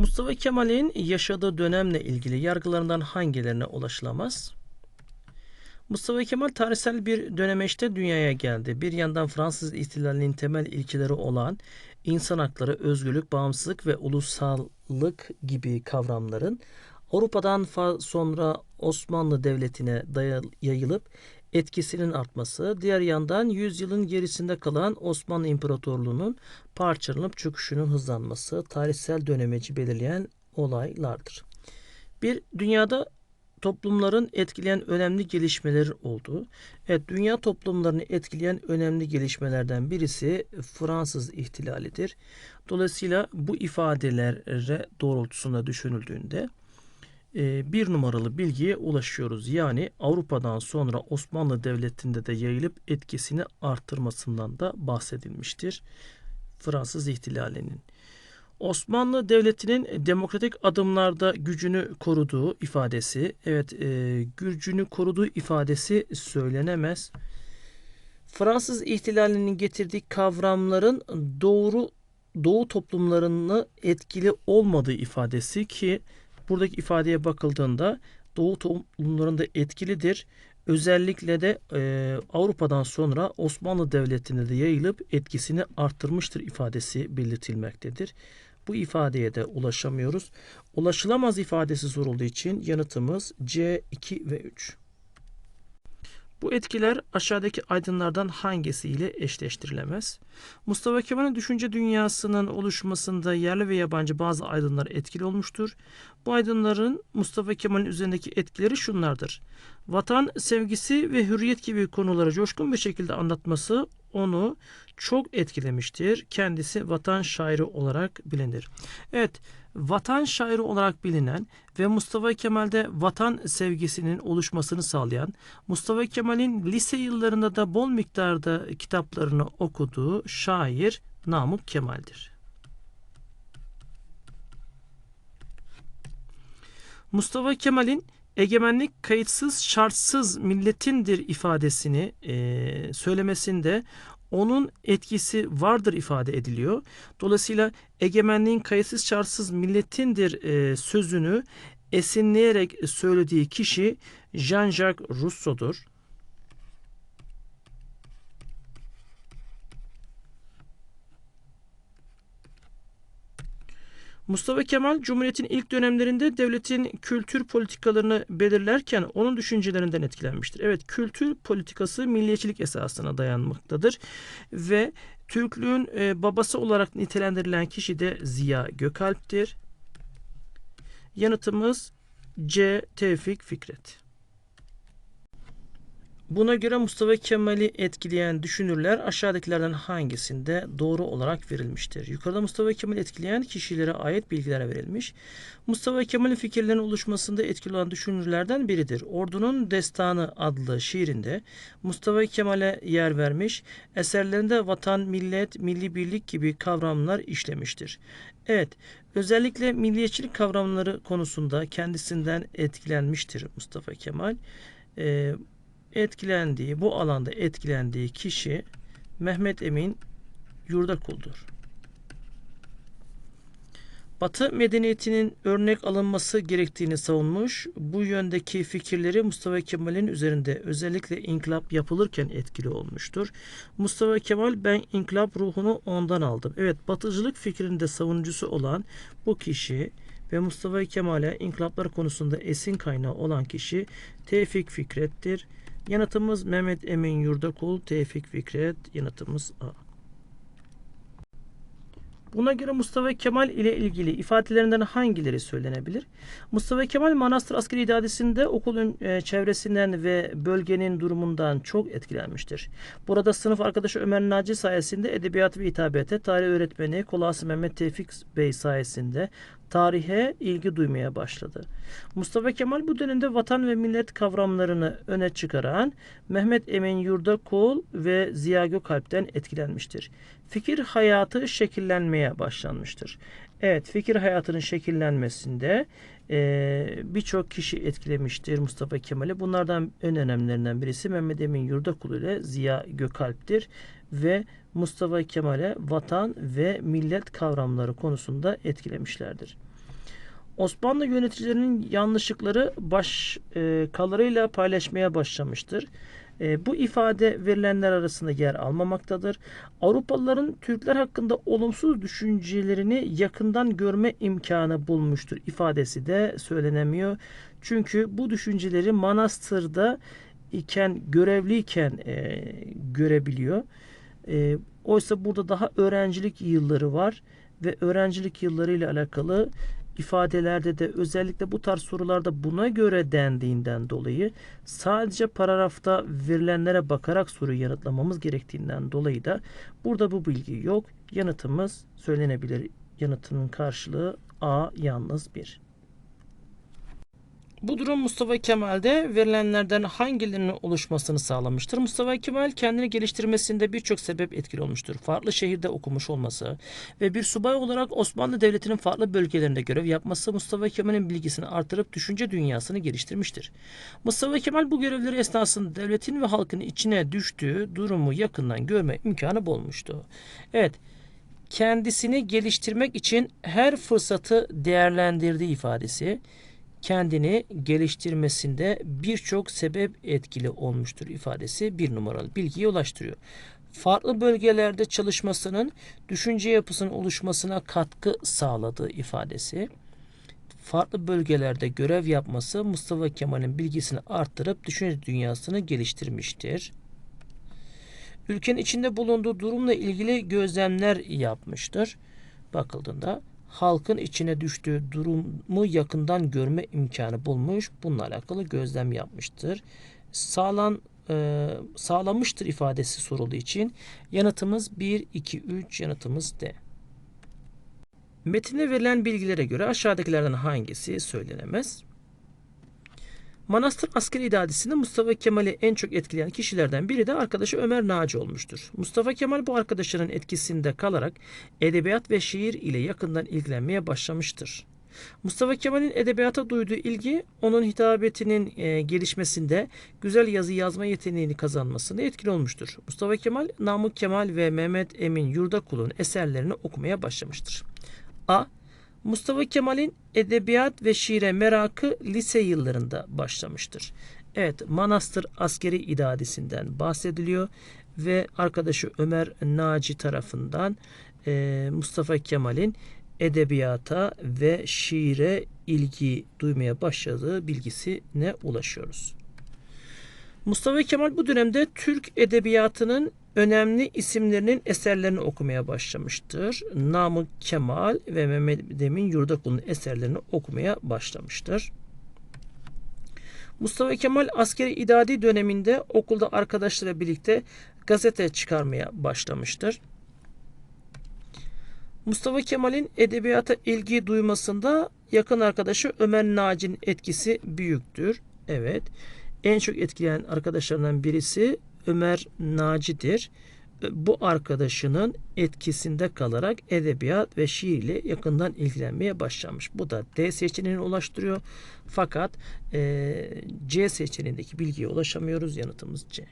Mustafa Kemal'in yaşadığı dönemle ilgili yargılarından hangilerine ulaşılamaz? Mustafa Kemal tarihsel bir dönemeçte dünyaya geldi. Bir yandan Fransız ihtilalinin temel ilkeleri olan insan hakları, özgürlük, bağımsızlık ve ulusallık gibi kavramların Avrupa'dan sonra Osmanlı Devleti'ne yayılıp etkisinin artması, diğer yandan yüzyılın gerisinde kalan Osmanlı İmparatorluğu'nun parçalanıp çöküşünün hızlanması tarihsel dönemeci belirleyen olaylardır. Bir dünyada toplumların etkileyen önemli gelişmeler oldu. Evet, dünya toplumlarını etkileyen önemli gelişmelerden birisi Fransız ihtilalidir. Dolayısıyla bu ifadelere doğrultusunda düşünüldüğünde bir numaralı bilgiye ulaşıyoruz. Yani Avrupa'dan sonra Osmanlı Devleti'nde de yayılıp etkisini arttırmasından da bahsedilmiştir. Fransız ihtilalinin. Osmanlı Devleti'nin demokratik adımlarda gücünü koruduğu ifadesi, evet e, gücünü koruduğu ifadesi söylenemez. Fransız ihtilalinin getirdiği kavramların doğru Doğu toplumlarını etkili olmadığı ifadesi ki buradaki ifadeye bakıldığında Doğu toplumlarında etkilidir. Özellikle de e, Avrupa'dan sonra Osmanlı Devleti'ne de yayılıp etkisini arttırmıştır ifadesi belirtilmektedir. Bu ifadeye de ulaşamıyoruz. Ulaşılamaz ifadesi sorulduğu için yanıtımız C, 2 ve 3. Bu etkiler aşağıdaki aydınlardan hangisiyle eşleştirilemez? Mustafa Kemal'in düşünce dünyasının oluşmasında yerli ve yabancı bazı aydınlar etkili olmuştur. Bu aydınların Mustafa Kemal'in üzerindeki etkileri şunlardır. Vatan sevgisi ve hürriyet gibi konuları coşkun bir şekilde anlatması onu çok etkilemiştir. Kendisi vatan şairi olarak bilinir. Evet, vatan şairi olarak bilinen ve Mustafa Kemal'de vatan sevgisinin oluşmasını sağlayan, Mustafa Kemal'in lise yıllarında da bol miktarda kitaplarını okuduğu şair Namık Kemal'dir. Mustafa Kemal'in egemenlik kayıtsız şartsız milletindir ifadesini e, söylemesinde onun etkisi vardır ifade ediliyor. Dolayısıyla egemenliğin kayıtsız şartsız milletindir e, sözünü esinleyerek söylediği kişi Jean-Jacques Rousseau'dur. Mustafa Kemal Cumhuriyet'in ilk dönemlerinde devletin kültür politikalarını belirlerken onun düşüncelerinden etkilenmiştir. Evet kültür politikası milliyetçilik esasına dayanmaktadır ve Türklüğün e, babası olarak nitelendirilen kişi de Ziya Gökalp'tir. Yanıtımız C. Tevfik Fikret. Buna göre Mustafa Kemal'i etkileyen düşünürler aşağıdakilerden hangisinde doğru olarak verilmiştir? Yukarıda Mustafa Kemal'i etkileyen kişilere ait bilgiler verilmiş. Mustafa Kemal'in fikirlerinin oluşmasında etkili olan düşünürlerden biridir. Ordunun Destanı adlı şiirinde Mustafa Kemal'e yer vermiş, eserlerinde vatan, millet, milli birlik gibi kavramlar işlemiştir. Evet, özellikle milliyetçilik kavramları konusunda kendisinden etkilenmiştir Mustafa Kemal. Ee, etkilendiği, bu alanda etkilendiği kişi Mehmet Emin Yurdakul'dur. Batı medeniyetinin örnek alınması gerektiğini savunmuş. Bu yöndeki fikirleri Mustafa Kemal'in üzerinde özellikle inkılap yapılırken etkili olmuştur. Mustafa Kemal ben inkılap ruhunu ondan aldım. Evet batıcılık fikrinde savunucusu olan bu kişi ve Mustafa Kemal'e inkılaplar konusunda esin kaynağı olan kişi Tevfik Fikret'tir. Yanıtımız Mehmet Emin Yurdakul, Tevfik Fikret. Yanıtımız A. Buna göre Mustafa Kemal ile ilgili ifadelerinden hangileri söylenebilir? Mustafa Kemal Manastır Askeri İdadesi'nde okulun e, çevresinden ve bölgenin durumundan çok etkilenmiştir. Burada sınıf arkadaşı Ömer Naci sayesinde edebiyat ve hitabete, tarih öğretmeni Kolası Mehmet Tevfik Bey sayesinde tarihe ilgi duymaya başladı. Mustafa Kemal bu dönemde vatan ve millet kavramlarını öne çıkaran Mehmet Emin Yurdakul ve Ziya Gökalp'ten etkilenmiştir. Fikir hayatı şekillenmeye başlanmıştır. Evet, fikir hayatının şekillenmesinde e, birçok kişi etkilemiştir Mustafa Kemal'i. Bunlardan en önemlilerinden birisi Mehmet Emin Yurdakul ile Ziya Gökalp'tir ve Mustafa Kemal'e vatan ve millet kavramları konusunda etkilemişlerdir. Osmanlı yöneticilerinin yanlışlıkları başkalarıyla paylaşmaya başlamıştır. E, bu ifade verilenler arasında yer almamaktadır. Avrupalıların Türkler hakkında olumsuz düşüncelerini yakından görme imkanı bulmuştur ifadesi de söylenemiyor. Çünkü bu düşünceleri manastırda iken görevliyken e, görebiliyor. E, oysa burada daha öğrencilik yılları var ve öğrencilik yılları ile alakalı ifadelerde de özellikle bu tarz sorularda buna göre dendiğinden dolayı sadece paragrafta verilenlere bakarak soruyu yanıtlamamız gerektiğinden dolayı da burada bu bilgi yok. Yanıtımız söylenebilir. Yanıtının karşılığı A yalnız 1. Bu durum Mustafa Kemal'de verilenlerden hangilerinin oluşmasını sağlamıştır? Mustafa Kemal kendini geliştirmesinde birçok sebep etkili olmuştur. Farklı şehirde okumuş olması ve bir subay olarak Osmanlı Devleti'nin farklı bölgelerinde görev yapması Mustafa Kemal'in bilgisini artırıp düşünce dünyasını geliştirmiştir. Mustafa Kemal bu görevleri esnasında devletin ve halkın içine düştüğü durumu yakından görme imkanı bulmuştu. Evet, kendisini geliştirmek için her fırsatı değerlendirdiği ifadesi kendini geliştirmesinde birçok sebep etkili olmuştur ifadesi bir numaralı bilgiye ulaştırıyor. Farklı bölgelerde çalışmasının düşünce yapısının oluşmasına katkı sağladığı ifadesi. Farklı bölgelerde görev yapması Mustafa Kemal'in bilgisini arttırıp düşünce dünyasını geliştirmiştir. Ülkenin içinde bulunduğu durumla ilgili gözlemler yapmıştır. Bakıldığında halkın içine düştüğü durumu yakından görme imkanı bulmuş. Bununla alakalı gözlem yapmıştır. Sağlan e, sağlamıştır ifadesi sorulduğu için yanıtımız 1, 2, 3 yanıtımız D. Metinde verilen bilgilere göre aşağıdakilerden hangisi söylenemez? Manastır askeri idaresinde Mustafa Kemal'i en çok etkileyen kişilerden biri de arkadaşı Ömer Naci olmuştur. Mustafa Kemal bu arkadaşının etkisinde kalarak edebiyat ve şiir ile yakından ilgilenmeye başlamıştır. Mustafa Kemal'in edebiyata duyduğu ilgi onun hitabetinin e, gelişmesinde güzel yazı yazma yeteneğini kazanmasında etkili olmuştur. Mustafa Kemal, Namık Kemal ve Mehmet Emin Yurdakul'un eserlerini okumaya başlamıştır. A. Mustafa Kemal'in edebiyat ve şiire merakı lise yıllarında başlamıştır. Evet, Manastır askeri idaresinden bahsediliyor ve arkadaşı Ömer Naci tarafından e, Mustafa Kemal'in edebiyata ve şiire ilgi duymaya başladığı bilgisine ulaşıyoruz. Mustafa Kemal bu dönemde Türk edebiyatının önemli isimlerinin eserlerini okumaya başlamıştır. Namık Kemal ve Mehmet Emin Yurdakul'un eserlerini okumaya başlamıştır. Mustafa Kemal askeri idadi döneminde okulda arkadaşlarıyla birlikte gazete çıkarmaya başlamıştır. Mustafa Kemal'in edebiyata ilgi duymasında yakın arkadaşı Ömer Naci'nin etkisi büyüktür. Evet. En çok etkileyen arkadaşlarından birisi Ömer Naci'dir. Bu arkadaşının etkisinde kalarak edebiyat ve şiir ile yakından ilgilenmeye başlamış. Bu da D seçeneğine ulaştırıyor. Fakat e, C seçeneğindeki bilgiye ulaşamıyoruz. Yanıtımız C.